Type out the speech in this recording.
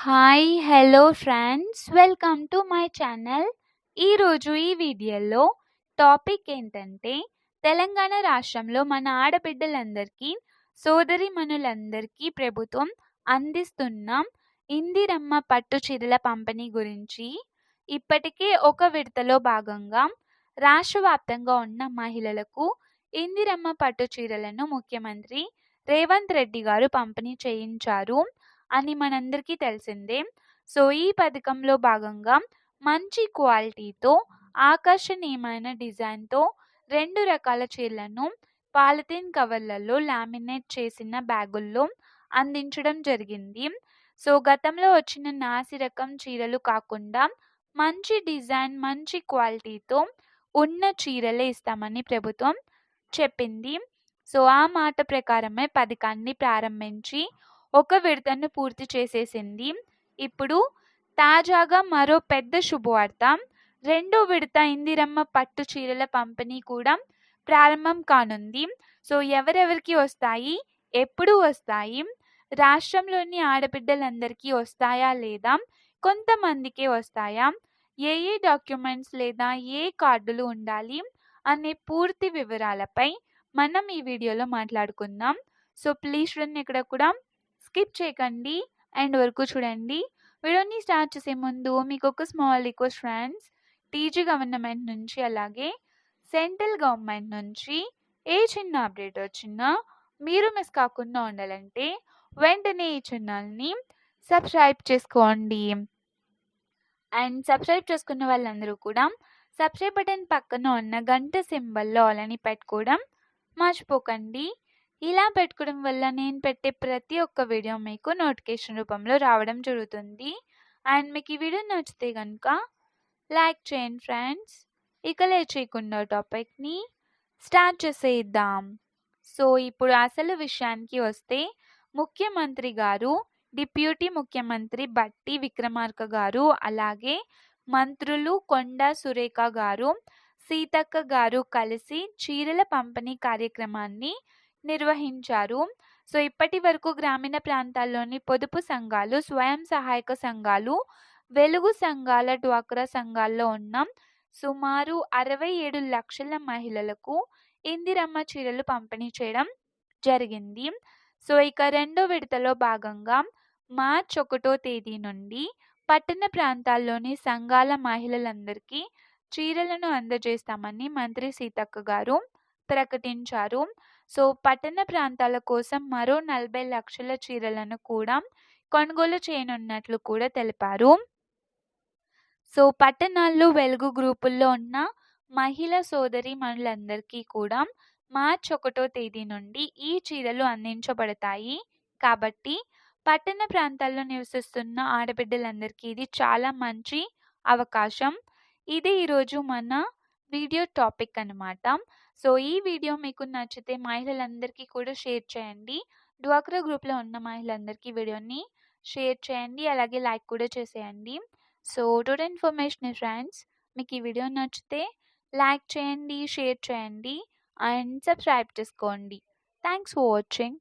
Hi hello friends welcome to my channel ఈరోజు ఈ వీడియోలో టాపిక్ ఏంటంటే తెలంగాణ రాష్ట్రంలో మన ఆడబిడ్డలందరికీ సోదరి మనులందరికీ ప్రభుత్వం అందిస్తున్న ఇందిరమ్మ పట్టు చీరల పంపిణీ గురించి ఇప్పటికే ఒక విడతలో భాగంగా రాష్ట్ర వ్యాప్తంగా ఉన్న మహిళలకు ఇందిరమ్మ పట్టు చీరలను ముఖ్యమంత్రి రేవంత్ రెడ్డి గారు పంపిణీ చేయించారు. అని మనందరికీ తెలిసిందే. సో ఈ పథకంలో భాగంగా మంచి క్వాలిటీతో ఆకర్షణీయమైన డిజైన్తో రెండు రకాల చీరలను పాలిథిన్ కవర్లలో లామినేట్ చేసిన బ్యాగుల్లో అందించడం జరిగింది. సో గతంలో వచ్చిన నాసి రకం చీరలు కాకుండా మంచి డిజైన్ మంచి క్వాలిటీతో ఉన్న చీరలే ఇస్తామని ప్రభుత్వం చెప్పింది. సో ఆ మాట ప్రకారమే పథకాన్ని ప్రారంభించి ఒక విడతను పూర్తి చేసేసింది. ఇప్పుడు తాజాగా మరో పెద్ద శుభవార్త. రెండో విడత ఇందిరమ్మ పట్టు చీరల పంపిణీ కూడా ప్రారంభం కానుంది. సో ఎవరెవరికి వస్తాయి? ఎప్పుడు వస్తాయి? రాష్ట్రంలోని ఆడబిడ్డలందరికీ వస్తాయా లేదా? కొంతమందికే వస్తాయా? ఏ ఏ డాక్యుమెంట్స్ లేదా ఏ కార్డులు ఉండాలి? అనే పూర్తి వివరాలపై మనం ఈ వీడియోలో మాట్లాడుకుందాం. సో ప్లీజ్ చూడండి ఇక్కడ కూడా స్కిప్ చేయకండి. అండ్ వరకు చూడండి. వీడియోని స్టార్ట్ చేసే ముందు మీకు ఒక small request friends. TG government నుంచి అలాగే సెంట్రల్ గవర్నమెంట్ నుంచి ఏ చిన్న అప్డేట్ వచ్చినా మీరు మిస్ కాకుండా ఉండాలంటే వెంటనే ఈ ఛానల్ని సబ్స్క్రైబ్ చేసుకోండి. అండ్ సబ్స్క్రైబ్ చేసుకున్న వాళ్ళందరూ కూడా సబ్స్క్రైబ్ బటన్ పక్కన ఉన్న గంట సింబల్లో ఆలని పెట్టుకోవడం మర్చిపోకండి. ఇలా పెట్టుకోవడం వల్ల నేను పెట్టే ప్రతి ఒక్క వీడియో మీకు నోటిఫికేషన్ రూపంలో రావడం జరుగుతుంది. అండ్ మీకు ఈ వీడియో నచ్చితే కనుక లైక్ చేయండి ఫ్రెండ్స్. ఇక లేట్ టాపిక్ని స్టార్ట్ చేసేద్దాం. సో ఇప్పుడు అసలు విషయానికి వస్తే ముఖ్యమంత్రి గారు డిప్యూటీ ముఖ్యమంత్రి బట్టి విక్రమార్క గారు అలాగే మంత్రులు కొండ సురేఖ గారు సీతక్క గారు కలిసి చీరల పంపిణీ కార్యక్రమాన్ని నిర్వహించారు. సో ఇప్పటి వరకు గ్రామీణ ప్రాంతాల్లోని పొదుపు సంఘాలు స్వయం సహాయక సంఘాలు వెలుగు సంఘాల డ్వాక్రా సంఘాల్లో ఉన్న సుమారు అరవై ఏడు లక్షల మహిళలకు ఇందిరమ్మ చీరలు పంపిణీ చేయడం జరిగింది. సో ఇక రెండో విడతలో భాగంగా మార్చ్ ఒకటో తేదీ నుండి పట్టణ ప్రాంతాల్లోని సంఘాల మహిళలందరికీ చీరలను అందజేస్తామని మంత్రి సీతక్క గారు ప్రకటించారు. సో పట్టణ ప్రాంతాల కోసం మరో నలభై లక్షల చీరలను కూడా కొనుగోలు చేయనున్నట్లు కూడా తెలిపారు. సో పట్టణాల్లో వెలుగు గ్రూపుల్లో ఉన్న మహిళ సోదరి మనులందరికీ కూడా మార్చ్ ఒకటో తేదీ నుండి ఈ చీరలు అందించబడతాయి. కాబట్టి పట్టణ ప్రాంతాల్లో నివసిస్తున్న ఆడబిడ్డలందరికీ ఇది చాలా మంచి అవకాశం. ఇది ఈరోజు మన వీడియో టాపిక్ అనమాట సో ఈ వీడియో మీకు నచ్చితే మహిళలందరికీ కూడా షేర్ చేయండి. డ్వాక్రా గ్రూప్లో ఉన్న మహిళలందరికీ వీడియోని షేర్ చేయండి. అలాగే లైక్ కూడా చేసేయండి. సో టోటల్ ఇన్ఫర్మేషన్ ఫ్రెండ్స్ మీకు ఈ వీడియో నచ్చితే లైక్ చేయండి షేర్ చేయండి అండ్ సబ్స్క్రైబ్ చేసుకోండి. Thanks for watching.